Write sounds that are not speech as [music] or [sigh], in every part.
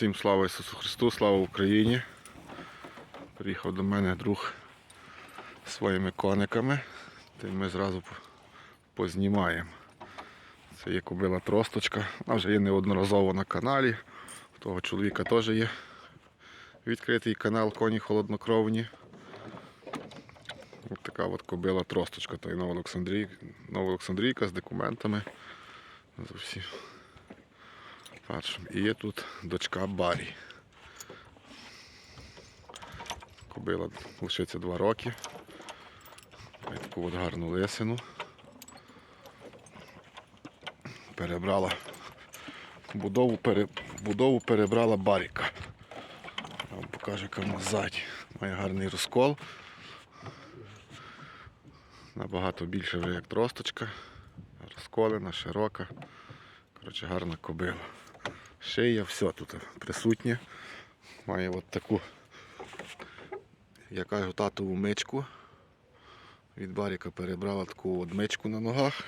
Всім слава Ісусу Христу, слава Україні. Приїхав до мене друг своїми кониками, й ми зразу познімаємо. Це є кобила тросточка. Вона вже є неодноразово на каналі. У того чоловіка теж є відкритий канал Коні холоднокровні. Ось така от кобила тросточка, то є Новоолександрій... Новоолександрійка з документами. Усім першим. І є тут дочка Барі. Кобила лишиться два роки. Має таку от гарну лисину. Перебрала будову, пере... будову перебрала Баріка. Я вам покажу, вона ззаді. Має гарний розкол. Набагато більше вже як тросточка. Розколена, широка. Коротше, гарна кобила. Шия, все тут присутнє. Має от таку, я кажу, татову мичку. Від баріка перебрала таку от мичку на ногах.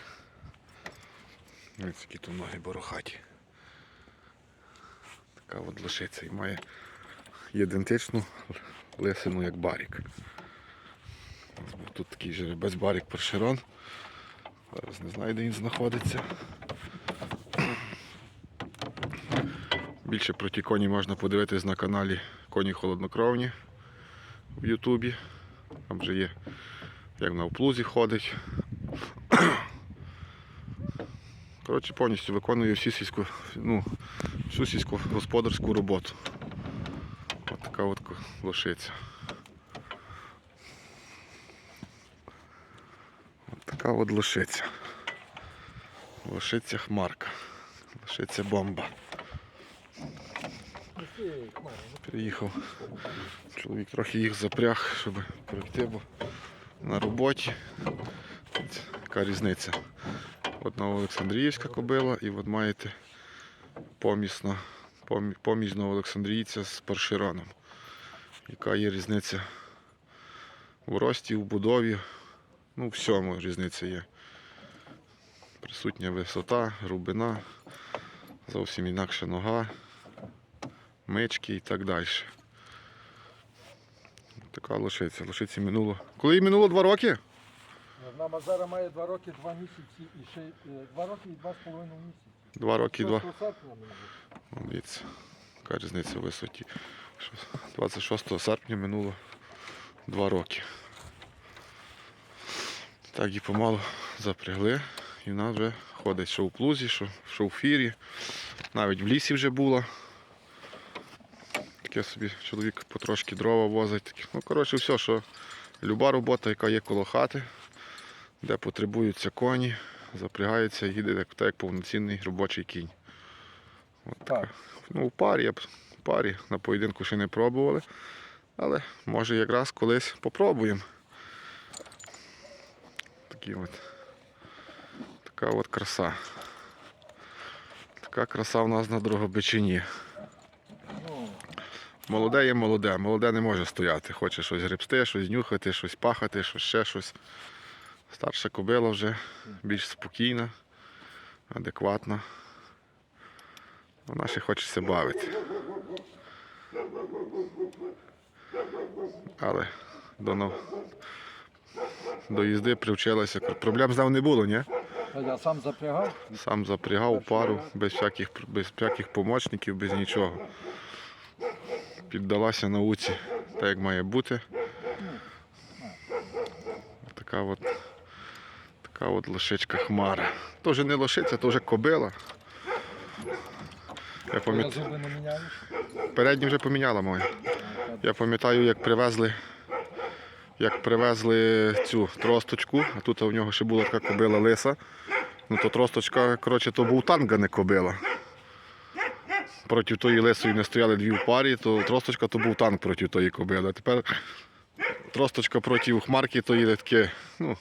Ось які тут ноги борохаті. Така от лишиться і має ідентичну лисину, як барік. Тут такий жеребець барік першерон. Зараз не знаю, де він знаходиться. Більше про ті коні можна подивитись на каналі Коні Холоднокровні в Ютубі. Там вже є, як на оплузі ходить. [clears throat] Коротше, повністю виконує всю сільську, ну, всю сільськогосподарську роботу. Ось така от лошиця. От така от лошиця. Лошиця хмарка. Лошиця бомба. Приїхав. Чоловік трохи їх запряг, щоб пройти, бо на роботі. От Яка різниця? От Новоолександріївська кобила і от маєте помісна, помі- поміж Новоолександрійця з паршираном. Яка є різниця в рості, в будові, ну всьому різниця є. Присутня висота, грубина, зовсім інакша нога мечки і так далі. Така лошиця. Лошиці минуло. Коли їй минуло два роки? Одна Мазара має два роки, два місяці і ще е, два роки і два з половиною місяці. Два роки і два. 6 серпня. Дивіться, яка різниця в висоті. 26 серпня минуло два роки. Так і помалу запрягли. І вона вже ходить, що в плузі, що, що в фірі. Навіть в лісі вже була. Таке собі чоловік потрошки дрова возить. Ну, коротше, все, що люба робота, яка є коло хати, де потребуються коні, запрягається їде як, так, як повноцінний робочий кінь. От така. Так. Ну, в парі, я б в парі на поєдинку ще не пробували. Але може якраз колись попробуємо. Такі от. Така от краса. Така краса в нас на Дрогобичині. Молоде є молоде, молоде не може стояти. Хоче щось гребсти, щось нюхати, щось пахати, щось ще щось. Старша кобила вже більш спокійна, адекватна. Вона ще хочеться бавити. Але до, нов- до їзди привчилася. Проблем з ним не було, ні? я сам запрягав. Сам запрягав пару без всяких, без всяких помічників, без нічого. Піддалася науці так, як має бути. Така от, така от лошичка хмара. То вже не лошиця, то вже кобила. Я міняєш. передню вже поміняла моя. Я пам'ятаю, як привезли, як привезли цю тросточку, а тут у нього ще була така кобила лиса. Ну то тросточка, коротше, то був танк, а не кобила. Проти тої лисої не стояли дві в парі, то тросточка то був танк проти тої кобили. А тепер тросточка проти хмарки, то є таке, ну,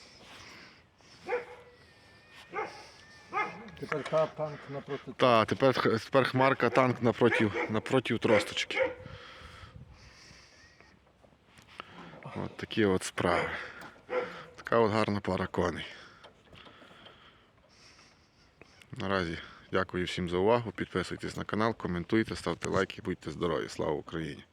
Тепер та танк напроти. та, тепер, тепер хмарка танк напроти, напроти тросточки. От такі от справи. Така от гарна пара коней. Наразі Дякую всім за увагу. Підписуйтесь на канал, коментуйте, ставте лайки, будьте здорові. Слава Україні!